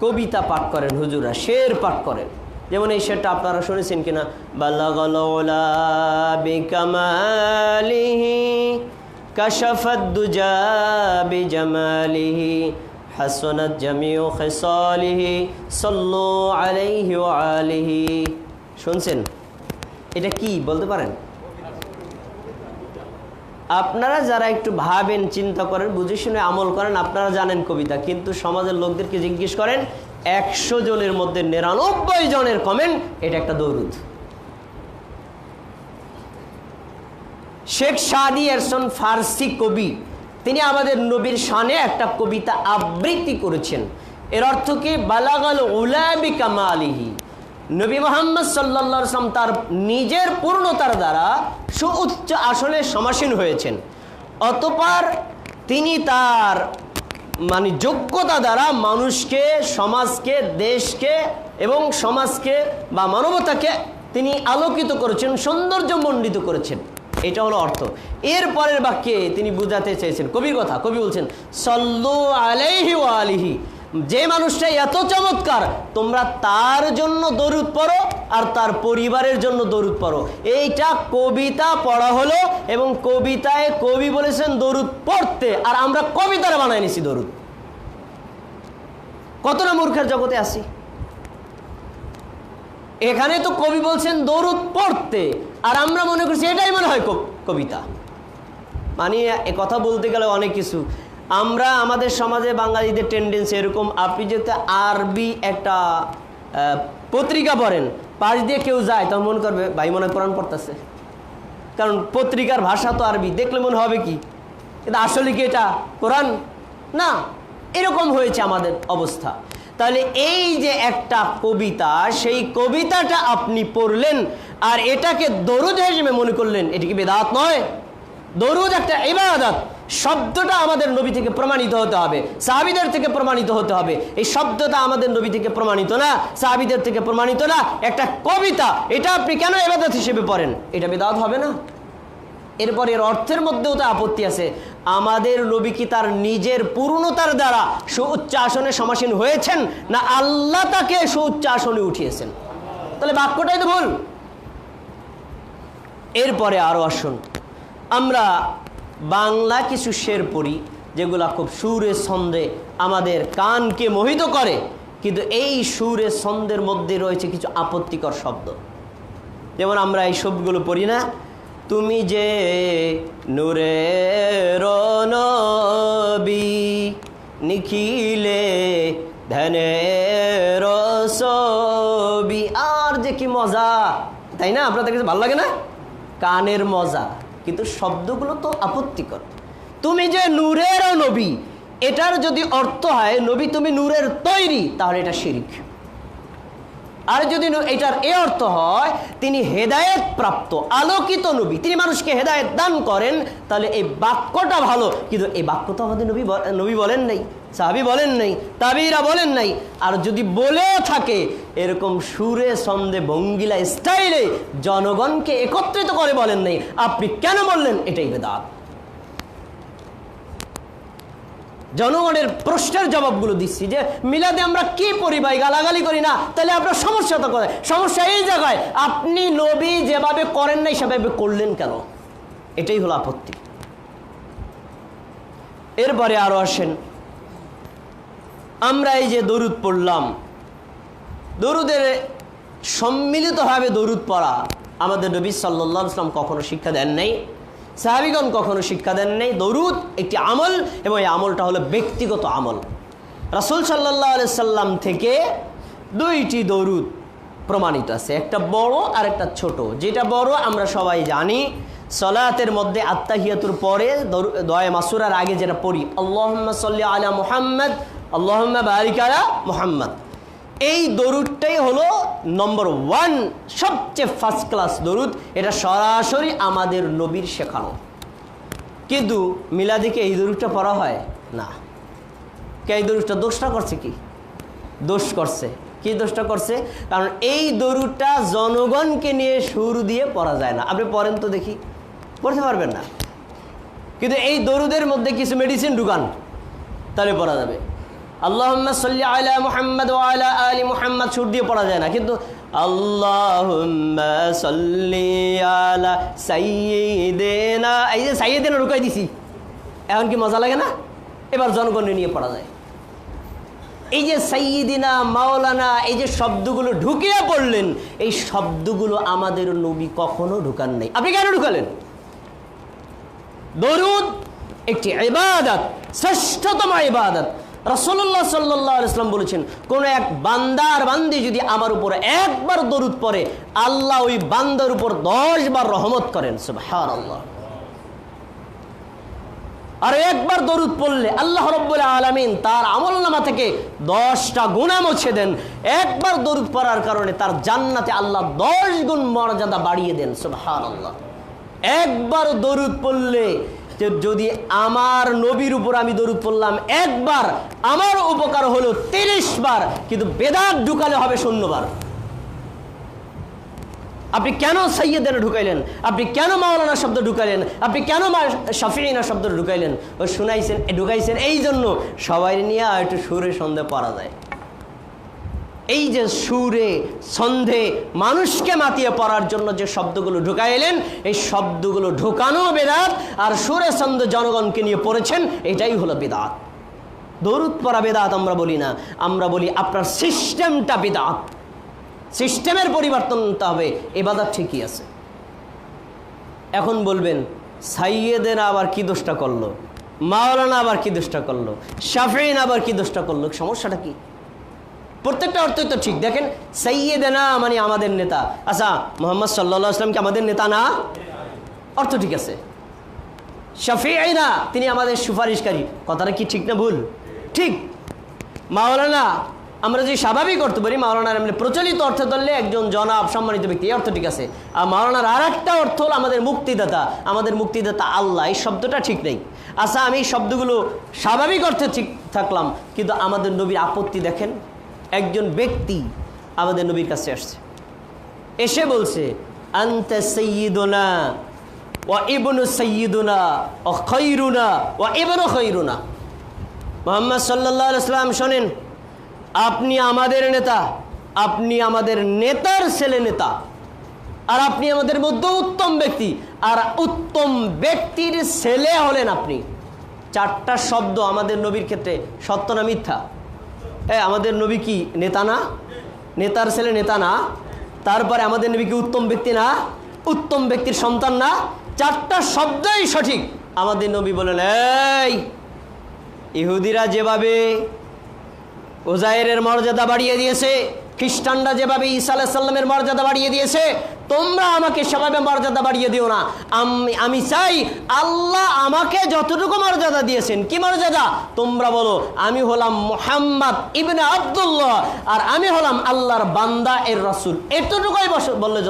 কবিতা পাঠ করেন হুজুরা শের পাঠ করেন। যেমন এই শেরটা আপনারা শুনেছেন কিনা? বাল্লাগলা বিকামালিহি কাশাফাদ্দুজা বিজামালিহি, হাসনাত জামিউ খেসালিহি, সল্লু আলাইহি আলিহি। শুনছেন? এটা কি বলতে পারেন? আপনারা যারা একটু ভাবেন, চিন্তা করেন, বুঝে শুনে আমল করেন, আপনারা জানেন কবিতা। কিন্তু সমাজের লোকদেরকে জিজ্ঞেস করেন, একশো জনের মধ্যে নিরানব্বই জনের কমেন্ট এটা একটা দৌরুদ। শেখ সাদি এরসন ফার্সি কবি। তিনি আমাদের নবীর শানে একটা কবিতা আবৃত্তি করেছেন। এর অর্থ কি? বালাগাল উলাবি কামালিহি। নবী মোহাম্মদ সাল্লা সাল্লাম তার নিজের পূর্ণতার দ্বারা সুউচ্চ আসনে সমাসীন হয়েছেন। অতপর তিনি তার মানে যোগ্যতা দ্বারা মানুষকে, সমাজকে, দেশকে এবং সমাজকে বা মানবতাকে তিনি আলোকিত করেছেন, সৌন্দর্যমণ্ডিত করেছেন। এটা হলো অর্থ। এর পরের বাক্যে তিনি বুঝাতে চেয়েছেন, কবির কথা, কবি বলছেন, সল্লু আলাইহি ওয়া আলিহি যে মানুষটা এত চমৎকার, তোমরা তার জন্য দরুদ পড়ো আর তার পরিবারের জন্য দরুদ পড়ো। এইটা কবিতা পড়া হলো এবং কবিতায় কবি বলেছেন দরুদ পড়তে, আর আমরা কবিতারা বানাই নিছি দরুদ। কত না মূর্খের জগতে আসি এখানে তো কবি বলছেন দরুদ পড়তে, আর আমরা মনে করছি এটাই মনে হয় কবিতা। মানে কথা বলতে গেলে অনেক কিছু। আমরা আমাদের সমাজে বাঙালিদের টেন্ডেন্সি এরকম, আপনি যেতে আরবি একটা পত্রিকা পড়েন, পাশ দিয়ে কেউ যায়, তখন মনে করবে, ভাই, মনে কোরআন পড়তেছে। কারণ পত্রিকার ভাষা তো আরবি, দেখলে মনে হবে কি? কিন্তু আসলে কি এটা কোরআন? না, এরকম হয়েছে আমাদের অবস্থা। তাহলে এই যে একটা কবিতা, সেই কবিতাটা আপনি পড়লেন, আর এটাকে দরুদ হিসেবে মনে করলেন, এটি কি বেদাত নয়? দরুদ একটা ইবাদত। শব্দটা আমাদের নবী থেকে প্রমাণিত হতে হবে। সাহাবিদের থেকে প্রমাণিত হতে হবে। এই শব্দটা আমাদের নবী থেকে প্রমাণিত না, সাহাবিদের থেকে প্রমাণিত না। একটা কবিতা, এটা আপনি কেন এবাদত হিসেবে পড়েন? এটা বেদাত হবে না? এরপর এর অর্থের মধ্যেও তো আপত্তি আছে। আমাদের নবী কি তার নিজের পূর্ণতার দ্বারা সুউচ্চ আসনে সমাসীন হয়েছেন না আল্লাহ তাকে সুউচ্চ আসনে উঠিয়েছেন? তাহলে বাক্যটাই তো ভুল। এরপরে আরও আসুন। আমরা বাংলা কিছু শের পড়ি, যেগুলা খুব সুরে ছন্দে আমাদের কানকে মোহিত করে, কিন্তু এই সুরে ছন্দের মধ্যে রয়েছে কিছু আপত্তিকর শব্দ। যেমন আমরা এই সবগুলো পড়ি না, তুমি যে নূরের নবী নিখিলে ধ্যানের ছবি আর যে কি মজা, তাই না? আপনাদের কাছে ভালো লাগে না? কানের মজা। কিন্তু শব্দগুলো তো আপত্তিকর। তুমি যে নূরের নবী, এটার যদি অর্থ হয়, নবী তুমি নূরের তৈরি, তাহলে এটা শিরিক। আর যদি এটার এ অর্থ হয়, তিনি হেদায়েত প্রাপ্ত, আলোকিত নবী। তিনি মানুষকে হেদায়েত দান করেন, তাহলে এই বাক্যটা ভালো। কিন্তু এই বাক্য তো আমাদের নবী নবী বলেন নাই, সাহাবি বলেন নাই, তাবিরা বলেন নাই। আর যদি বলেও থাকে, এরকম সুরে, ছন্দে, ভঙ্গিলা, স্টাইলে জনগণকে একত্রিত করে বলেন নাই, আপনি কেন বললেন? এটাই বেদাত। জনগণের প্রশ্নের জবাবগুলো দিচ্ছি যে মিলাদে আমরা কি করি ভাই, গালাগালি করি না? তাহলে আপনার সমস্যা তো করে সমস্যা এই জায়গায়। আপনি নবী যেভাবে করেন নাই সেভাবে করলেন কেন? এটাই হলো আপত্তি। এরপরে আরও আসেন। আমরা এই যে দরুদ পড়লাম, দরুদের সম্মিলিতভাবে দরুদ পড়া আমাদের নবী সাল্লাহ ইসলাম কখনো শিক্ষা দেন নাই। সাহাবিগণ কখনো শিক্ষা দেন নাই দরুদ একটি আমল এবং এই আমলটা হলো ব্যক্তিগত আমল। রাসুল সাল্লাহ সাল্লাম থেকে দুইটি দরুদ প্রমাণিত আছে। একটা বড় আর একটা ছোট। যেটা বড় আমরা সবাই জানি, সলাতের মধ্যে আত্মাহিয়াতুর পরে দয়া মাসুরার আগে যেটা পড়ি আল্লাহ সাল্লি আলা মুহাম্মদ আল্লাহ বারিক আলা মুহাম্মদ। এই দরুদটাই হলো নম্বর ওয়ান সবচেয়ে ফার্স্ট ক্লাস দরুদ। এটা সরাসরি আমাদের নবীর শেখানো। কিন্তু মিলাদিকে এই দরুদটা পড়া হয়? না। কে এই দরুদটা দোষটা করছে কি? দোষ করছে। কি দোষটা করছে? কারণ এই দরুদটা জনগণকে নিয়ে সুর দিয়ে পড়া যায় না। আপনি পড়েন তো দেখি। পড়তে পারবেন না। কিন্তু এই দরুদের মধ্যে কিছু মেডিসিন ঢুকান, তাহলে পড়া যাবে। এখন কি মজা লাগে না? এবার জনগণ নিয়ে পড়া যায়। এই যে সাইয়িদিনা মাওলানা, এই যে শব্দগুলো ঢুকিয়ে পড়লেন, এই শব্দগুলো আমাদের নবী কখনো ঢুকান নাই। আপনি কেন ঢুকালেন? দরুদ একটি শ্রেষ্ঠতম ইবাদত। রসল্লাহ সাল্লাহ ইসলাম বলেছেন, কোন এক বান্দার বান্দি যদি আমার উপরে একবার দরুদ পড়ে, আল্লাহ ওই বান্দার উপর দশ বার রহমত করেন। আর একবার দরুদ পড়লে আল্লাহ রব্বুল আলমিন তার আমল নামা থেকে দশটা গুণা মুছে দেন। একবার দরুদ পড়ার কারণে তার জান্নাতে আল্লাহ দশ গুণ মর্যাদা বাড়িয়ে দেন। সুবহান আল্লাহ একবার দরুদ পড়লে যে যদি আমার নবীর উপর আমি দরুদ পড়লাম একবার, আমার উপকার হলো তিরিশ বার, কিন্তু বেদাত ঢুকালে হবে শূন্যবার আপনি কেন সৈয়দের ঢুকাইলেন? আপনি কেন মাওলানা শব্দ ঢুকাইলেন? আপনি কেন মা শাফিনা শব্দ ঢুকাইলেন? ও শুনাইছেন ঢুকাইছেন এই জন্য সবাই নিয়ে একটু সুরে সন্ধে পড়া যায়। এই যে সুরে সন্ধে মানুষকে মাতিয়ে পড়ার জন্য যে শব্দগুলো ঢুকাইলেন এই শব্দগুলো ঢুকানো বেদাত আর সুরে সন্ধে জনগণকে নিয়ে পড়েছেন, এটাই হলো বেদাত। দরুদ পড়া বেদাত আমরা বলি না, আমরা বলি আপনার সিস্টেমটা বেদাত। সিস্টেমের পরিবর্তন আনতে হবে এবাদার ঠিকই আছে। এখন বলবেন, সাইয়েদের আবার কি দোষটা করল? মাওলানা আবার কি দোষটা করল? শাফিন আবার কি দোষটা করল? সমস্যাটা কি? প্রত্যেকটা অর্থই তো ঠিক। দেখেন, সাইয়েদেনা মানে আমাদের নেতা। আচ্ছা মোহাম্মদ সাল্লা আসলাম কি আমাদের নেতা না? অর্থ ঠিক আছে। শাফিআইনা তিনি আমাদের সুপারিশকারী। কথাটা কি ঠিক না ভুল? ঠিক। মাওলানা, আমরা যে স্বাভাবিক অর্থ বলি মাওলানার এমনি প্রচলিত অর্থ ধরলে একজন জনাব, সম্মানিত ব্যক্তি, এই অর্থ ঠিক আছে। আর মাওলানার আর একটা অর্থ হলো আমাদের মুক্তিদাতা। আমাদের মুক্তিদাতা আল্লাহ, এই শব্দটা ঠিক নেই। আচ্ছা আমি এই শব্দগুলো স্বাভাবিক অর্থে ঠিক থাকলাম, কিন্তু আমাদের নবীর আপত্তি দেখেন। একজন ব্যক্তি আমাদের নবীর কাছে আসছে। এসে বলছে, আন্তে সৈয়দনা ও ইবনু সৈয়দুনা ও খৈরুনা ও ইবনু খৈরুনা মোহাম্মদ সাল্লাহ শোনেন, আপনি আমাদের নেতা, আপনি আমাদের নেতার ছেলে নেতা, আর আপনি আমাদের মধ্যে উত্তম ব্যক্তি, আর উত্তম ব্যক্তির ছেলে হলেন আপনি। চারটা শব্দ আমাদের নবীর ক্ষেত্রে সত্য না মিথ্যা? এ, আমাদের নবী কি? নেতা না? নেতার ছেলে নেতা না? তারপরে আমাদের নবী কি উত্তম ব্যক্তি না? উত্তম ব্যক্তির সন্তান না? চারটা শব্দই সঠিক। আমাদের নবী বলেন, এই, ইহুদিরা যেভাবে ওজায়ের মর্যাদা বাড়িয়ে দিয়েছে, খ্রিস্টানরা যেভাবে ঈসা আলাহিসাল্লামের মর্যাদা বাড়িয়ে দিয়েছে তোমরা আমাকে সেভাবে মর্যাদা বাড়িয়ে দিও না। আমি চাই আল্লাহ আমাকে যতটুকু মর্যাদা দিয়েছেন। কি মর্যাদা? তোমরা বলো, আমি হলাম মোহাম্মদ ইবনে আবদুল্লাহ, আর আমি হলাম আল্লাহর বান্দা, এর রাসুল। এতটুকুই বললে